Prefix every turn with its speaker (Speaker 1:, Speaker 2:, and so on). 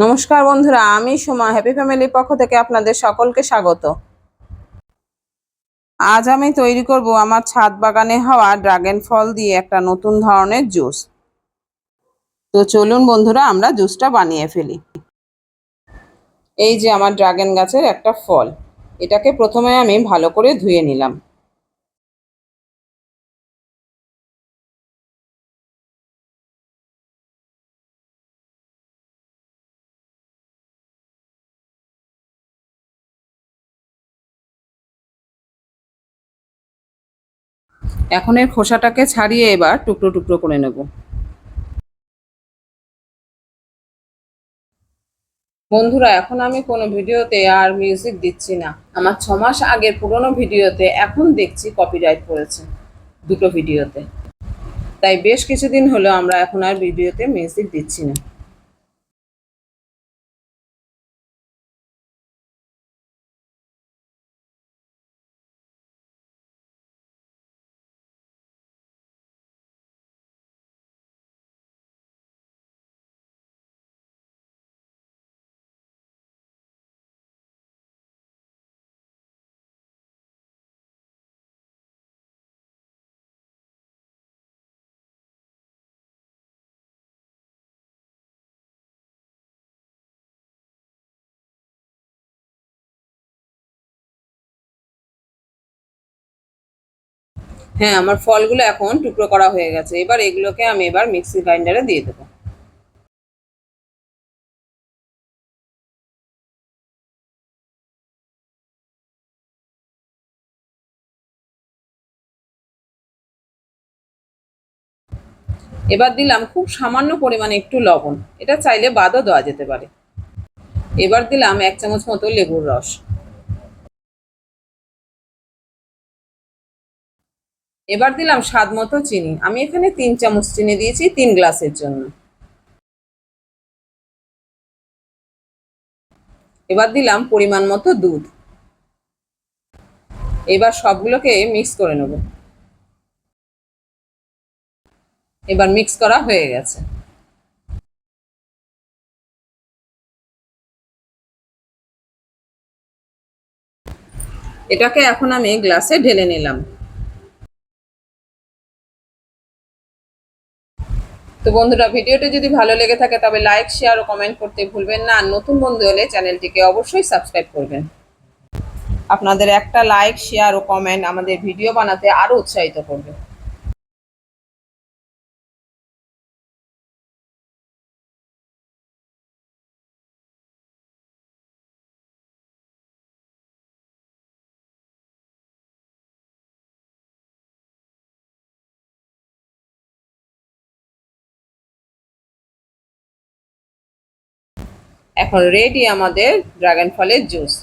Speaker 1: নমস্কার বন্ধুরা, আমি সোমা হ্যাপি ফ্যামিলির পক্ষ থেকে আপনাদের সকলকে স্বাগত। আজ আমি তৈরি করব আমার ছাদ বাগানে হওয়া ড্রাগন ফল দিয়ে একটা নতুন ধরনের জুস। তো চলুন বন্ধুরা, আমরা জুসটা বানিয়ে ফেলি। এই যে আমার ড্রাগন গাছের একটা ফল, এটাকে প্রথমে আমি ভালো করে ধুয়ে নিলাম। এখন এর খোসাটাকে ছাড়িয়ে এবার টুকরো টুকরো করে নেব। বন্ধুরা, এখন আমি কোনো ভিডিওতে আর মিউজিক দিচ্ছি না। আমার ছ মাস আগের পুরনো ভিডিওতে এখন দেখছি কপিরাইট পড়েছে দুটো ভিডিওতে। তাই বেশ কিছুদিন হলো আমরা এখন আর ভিডিওতে মিউজিক দিচ্ছি না। হ্যাঁ আমার ফলগুলো এখন টুকরো করা হয়ে গেছে। এবার এগুলোকে আমি এবার মিক্সি গ্রাইন্ডারে দিয়ে দেবো। এবার দিলাম খুব সামান্য পরিমাণে একটু লবণ। এটা চাইলে বাদও দেওয়া যেতে পারে। এবার দিলাম এক চামচ মতো লেবুর রস। এবার দিলাম স্বাদ মতো চিনি। আমি এখানে তিন চামচ চিনি দিয়েছি, তিন গ্লাসের জন্য। এবার দিলাম পরিমাণ মতো দুধ। এবার সবগুলোকে মিক্স করে নেব। এবার মিক্স করা হয়ে গেছে। এটাকে এখন আমি গ্লাসে ঢেলে নিলাম। তো বন্ধুরা, ভিডিওটি যদি ভালো লেগে থাকে তবে লাইক শেয়ার ও কমেন্ট করতে ভুলবেন না। আর নতুন বন্ধু হলে চ্যানেলটিকে অবশ্যই সাবস্ক্রাইব করবেন। আপনাদের একটা লাইক শেয়ার ও কমেন্ট আমাদের ভিডিও বানাতে আরও উৎসাহিত করবে। এখন রেডি আমাদের ড্রাগন ফলের জুস